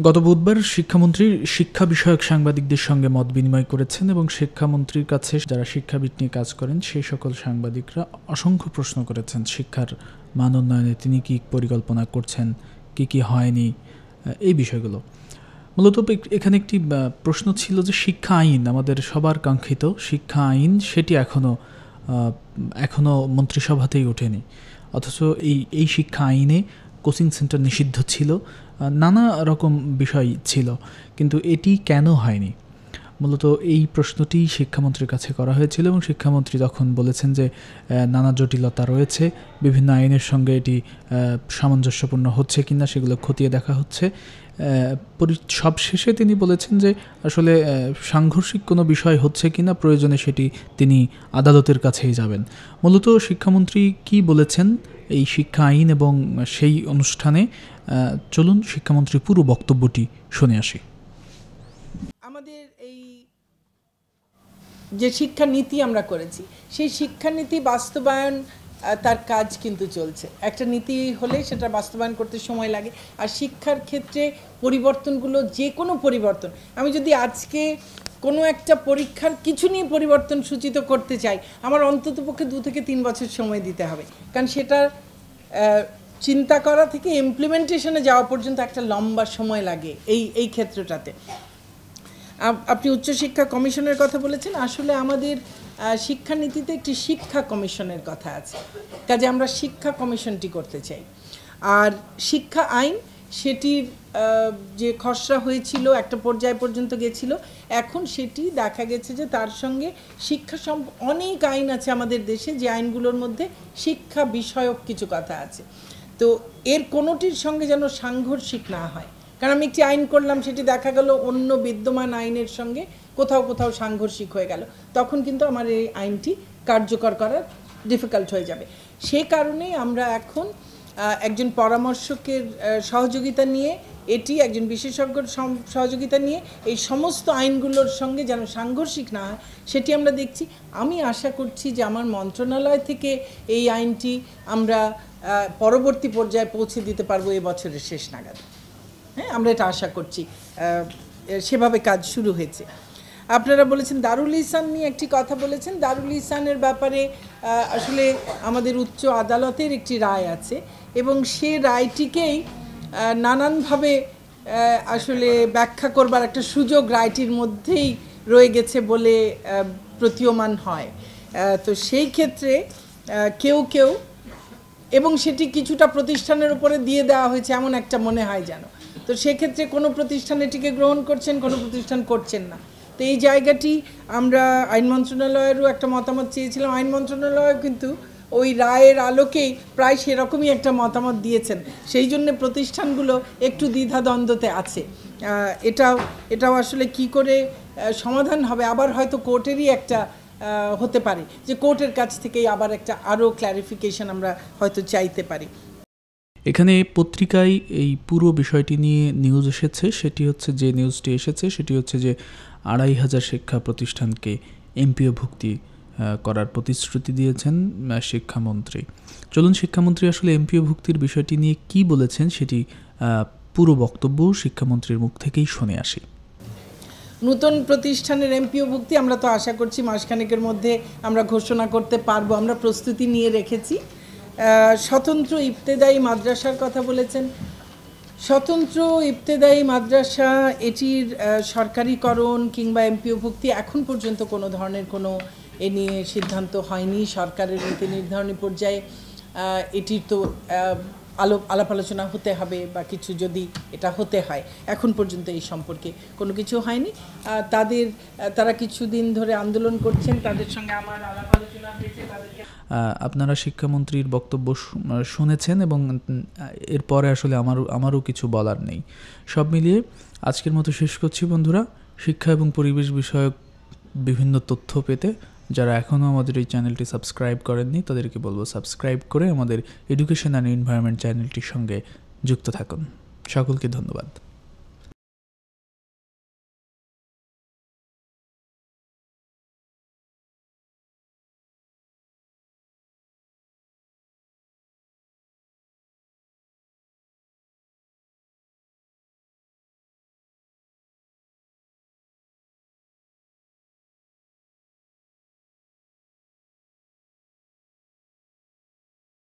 গত বুধবার শিক্ষামন্ত্রী শিক্ষা বিষয়ক সাংবাদিকদের সঙ্গে মত বিনিময় করেছেন এবং শিক্ষামন্ত্রীর কাছে যারা শিক্ষাবিদ নিয়ে কাজ করেন সেই সকল সাংবাদিকরা অসংখ্য প্রশ্ন করেছেন। শিক্ষার মান উন্নয়নে তিনি কি পরিকল্পনা করছেন? কি কি হয়নি? এই বিষয়গুলো। মূলত এখানে একটি প্রশ্ন ছিল যে শিক্ষা আইন আমাদের সবার কাঙ্ক্ষিত। শিক্ষা আইন সেটি এখনও এখনও মন্ত্রিসভাতেই ওঠেনি। অথচ এই এই শিক্ষা আইনে কোচিং সেন্টার নিষিদ্ধ ছিল নানা রকম বিষয় ছিল, কিন্তু এটি কেন হয়নি? মূলত এই প্রশ্নটি শিক্ষামন্ত্রীর কাছে করা হয়েছিল এবং শিক্ষামন্ত্রী তখন বলেছেন যে নানা জটিলতা রয়েছে, বিভিন্ন আইনের সঙ্গে এটি সামঞ্জস্যপূর্ণ হচ্ছে কিনা সেগুলো খতিয়ে দেখা হচ্ছে। সবশেষে তিনি বলেছেন যে, আসলে সাংঘর্ষিক কোনো বিষয় হচ্ছে কিনা প্রয়োজনে সেটি তিনি আদালতের কাছেই যাবেন। মূলত শিক্ষামন্ত্রী কি বলেছেন? এই শিক্ষা আইন এবং সেই অনুষ্ঠানে চলুন শিক্ষামন্ত্রী পুরো বক্তব্যটি শুনে আসি। আমাদের এই যে শিক্ষা নীতি আমরা করেছি, সেই শিক্ষানীতি বাস্তবায়ন তার কাজ কিন্তু চলছে। একটা নীতি হলে সেটা বাস্তবায়ন করতে সময় লাগে। আর শিক্ষার ক্ষেত্রে পরিবর্তনগুলো যে কোনো পরিবর্তন। আমি যদি আজকে কোনো একটা পরীক্ষার কিছু নিয়ে পরিবর্তন সূচিত করতে চাই আমার অন্ততপক্ষে দু থেকে তিন বছর সময় দিতে হবে। কারণ আহ, চিন্তা করা থেকে ইমপ্লিমেন্টেশনে যাওয়া পর্যন্ত একটা লম্বা সময় লাগে এই এই ক্ষেত্রটাতে। আপনি উচ্চশিক্ষা কমিশনের কথা বলেছেন। আসলে আমাদের শিক্ষানীতিতে একটি শিক্ষা কমিশনের কথা আছে। কাজে আমরা শিক্ষা কমিশনটি করতে চাই। আর শিক্ষা আইন, সেটির যে খসড়া হয়েছিল, একটা পর্যায় পর্যন্ত গেছিল, এখন সেটি দেখা গেছে যে তার সঙ্গে শিক্ষা সম, অনেক আইন আছে আমাদের দেশে, যে আইনগুলোর মধ্যে শিক্ষা বিষয়ক কিছু কথা আছে। তো এর কোনোটির সঙ্গে যেন সাংঘর্ষিক না হয়। কারণ আমি একটি আইন করলাম, সেটি দেখা গেল অন্য বিদ্যমান আইনের সঙ্গে কোথাও কোথাও সাংঘর্ষিক হয়ে গেল। তখন কিন্তু আমার এই আইনটি কার্যকর করার ডিফিকাল্ট হয়ে যাবে। সে কারণেই আমরা এখন একজন পরামর্শকের সহযোগিতা নিয়ে, এটি একজন বিশেষজ্ঞর সহযোগিতা নিয়ে, এই সমস্ত আইনগুলোর সঙ্গে যেন সাংঘর্ষিক না হয়, সেটি আমরা দেখছি। আমি আশা করছি যে আমার মন্ত্রণালয় থেকে এই আইনটি আমরা পরবর্তী পর্যায়ে পৌঁছে দিতে পারব এই বছরের শেষ নাগাদ। হ্যাঁ আমরা এটা আশা করছি। সেভাবে কাজ শুরু হয়েছে। আপনারা বলেছেন দারুল ইসান নিয়ে একটি কথা বলেছেন। দারুল ইসানের ব্যাপারে আসলে আমাদের উচ্চ আদালতের একটি রায় আছে এবং সে রায়টিকেই নানানভাবে আসলে ব্যাখ্যা করবার একটা সুযোগ রায়টির মধ্যেই রয়ে গেছে বলে প্রতীয়মান হয়। তো সেই ক্ষেত্রে কেউ কেউ এবং সেটি কিছুটা প্রতিষ্ঠানের উপরে দিয়ে দেওয়া হয়েছে এমন একটা মনে হয় যেন। তো সেক্ষেত্রে কোনো প্রতিষ্ঠান এটিকে গ্রহণ করছেন, কোনো প্রতিষ্ঠান করছেন না। তো এই জায়গাটি আমরা আইন মন্ত্রণালয়েরও একটা মতামত চেয়েছিলাম। আইন মন্ত্রণালয় কিন্তু ওই রায়ের আলোকেই প্রায় সেরকমই একটা মতামত দিয়েছেন। সেই জন্য প্রতিষ্ঠানগুলো একটু দ্বিধাদ্বন্দ্বতে আছে। এটাও এটাও আসলে কি করে সমাধান হবে, আবার হয়তো কোর্টেরই একটা হতে পারে যে কোর্টের কাছ থেকেই আবার একটা আরও ক্ল্যারিফিকেশন আমরা হয়তো চাইতে পারি। এখানে পত্রিকায় এই পুরো বিষয়টি নিয়ে নিউজ এসেছে। সেটি হচ্ছে যে নিউজটি এসেছে, সেটি হচ্ছে যে আড়াই হাজার শিক্ষা প্রতিষ্ঠানকে এমপিও ভুক্তি করার প্রতিশ্রুতি দিয়েছেন শিক্ষামন্ত্রী। চলুন শিক্ষামন্ত্রী আসলে এমপিও ভুক্তির বিষয়টি নিয়ে কি বলেছেন সেটি পুরো বক্তব্য শিক্ষামন্ত্রীর মুখ থেকেই শুনে আসি। নতুন প্রতিষ্ঠানের এমপিও ভুক্তি আমরা তো আশা করছি মাসখানেকের মধ্যে আমরা ঘোষণা করতে পারব। আমরা প্রস্তুতি নিয়ে রেখেছি। স্বতন্ত্র ইবতেদায়ী মাদ্রাসার কথা বলেছেন। স্বতন্ত্র ইফতেদায়ী মাদ্রাসা, এটির সরকারিকরণ কিংবা এমপিও ভুক্তি এখন পর্যন্ত কোনো ধরনের কোনো এ নিয়ে সিদ্ধান্ত হয়নি। সরকারের নীতি নির্ধারণী পর্যায়ে এটির তো আলো, আলাপ আলোচনা হতে হবে বা কিছু যদি এটা হতে হয়, এখন পর্যন্ত এই সম্পর্কে কোনো কিছু হয়নি। তাদের তারা কিছুদিন ধরে আন্দোলন করছেন, তাদের সঙ্গে আমার আলাপ আলোচনা হয়েছে আপনারা শিক্ষামন্ত্রীর বক্তব্য শুনেছেন এবং এরপরে আসলে আমারও আমারও কিছু বলার নেই। সব মিলিয়ে আজকের মতো শেষ করছি বন্ধুরা। শিক্ষা এবং পরিবেশ বিষয়ক বিভিন্ন তথ্য পেতে যারা এখনও আমাদের এই চ্যানেলটি সাবস্ক্রাইব করেননি, তাদেরকে বলব সাবস্ক্রাইব করে আমাদের এডুকেশন অ্যান্ড এনভায়রনমেন্ট চ্যানেলটির সঙ্গে যুক্ত থাকুন। সকলকে ধন্যবাদ।